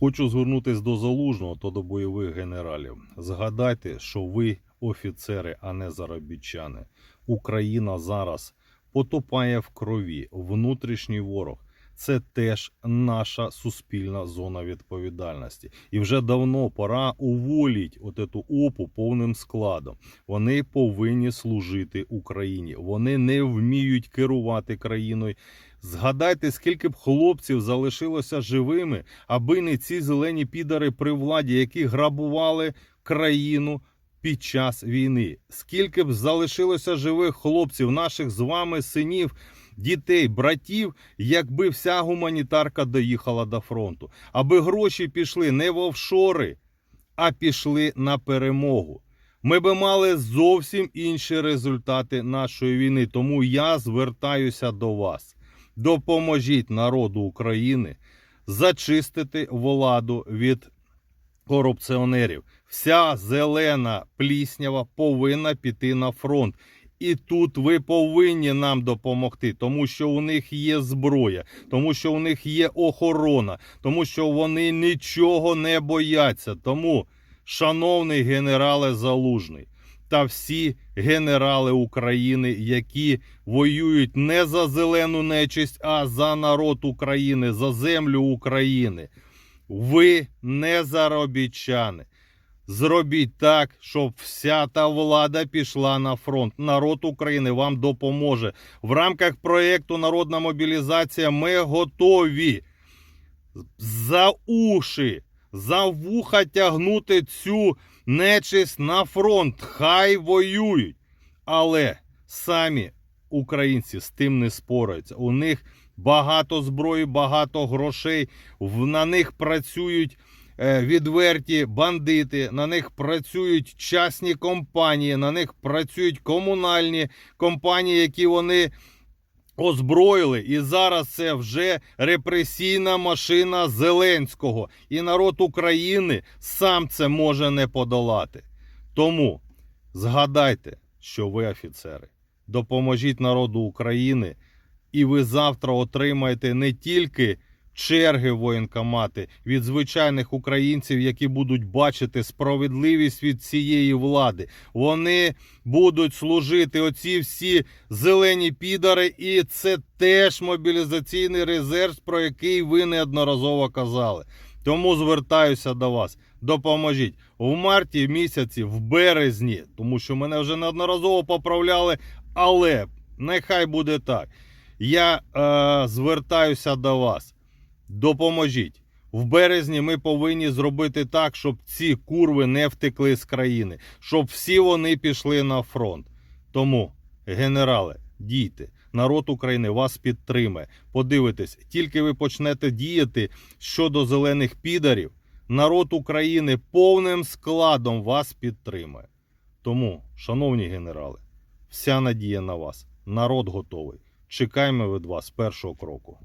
Хочу звернутися до залужного та до бойових генералів. Згадайте, що ви офіцери, а не заробітчани. Україна зараз потопає в крові. Внутрішній ворог. Це теж наша суспільна зона відповідальності. І вже давно пора уволіть от эту опу повним складом. Вони повинні служити Україні. Вони не вміють керувати країною. Згадайте, скільки б хлопців залишилося живими, аби не ці зелені підари при владі, які грабували країну під час війни. Скільки б залишилося живих хлопців, наших з вами синів, дітей, братів, якби вся гуманітарка доїхала до фронту, аби гроші пішли не в офшори, а пішли на перемогу. Ми би мали зовсім інші результати нашої війни. Тому я звертаюся до вас. Допоможіть народу України зачистити владу від корупціонерів. Вся зелена пліснява повинна піти на фронт. І тут ви повинні нам допомогти, тому що у них є зброя, тому що у них є охорона, тому що вони нічого не бояться. Тому, шановний генерале Залужний та всі генерали України, які воюють не за зелену нечисть, а за народ України, за землю України. Ви не заробітчани. Зробіть так, щоб вся та влада пішла на фронт. Народ України вам допоможе. В рамках проєкту Народна мобілізація ми готові за уші, за вуха тягнути цю нечисть на фронт. Хай воюють. Але самі українці з тим не спораються. У них багато зброї, багато грошей. На них працюють відверті бандити, на них працюють частні компанії, на них працюють комунальні компанії, які вони озброїли. І зараз це вже репресійна машина Зеленського. І народ України сам це може не подолати. Тому згадайте, що ви офіцери. Допоможіть народу України, і ви завтра отримаєте не тільки черги воєнкомати від звичайних українців, які будуть бачити справедливість від цієї влади. Вони будуть служити оці всі зелені підари, і це теж мобілізаційний резерв, про який ви неодноразово казали. Тому звертаюся до вас. Допоможіть в марті місяці, в березні, тому що мене вже неодноразово поправляли, але нехай буде так. Я е, звертаюся до вас. Допоможіть. В березні ми повинні зробити так, щоб ці курви не втекли з країни, щоб всі вони пішли на фронт. Тому, генерали, дійте, народ України вас підтримає. Подивитесь, тільки ви почнете діяти щодо зелених підарів, народ України повним складом вас підтримає. Тому, шановні генерали, вся надія на вас. Народ готовий. Чекаємо від вас першого кроку.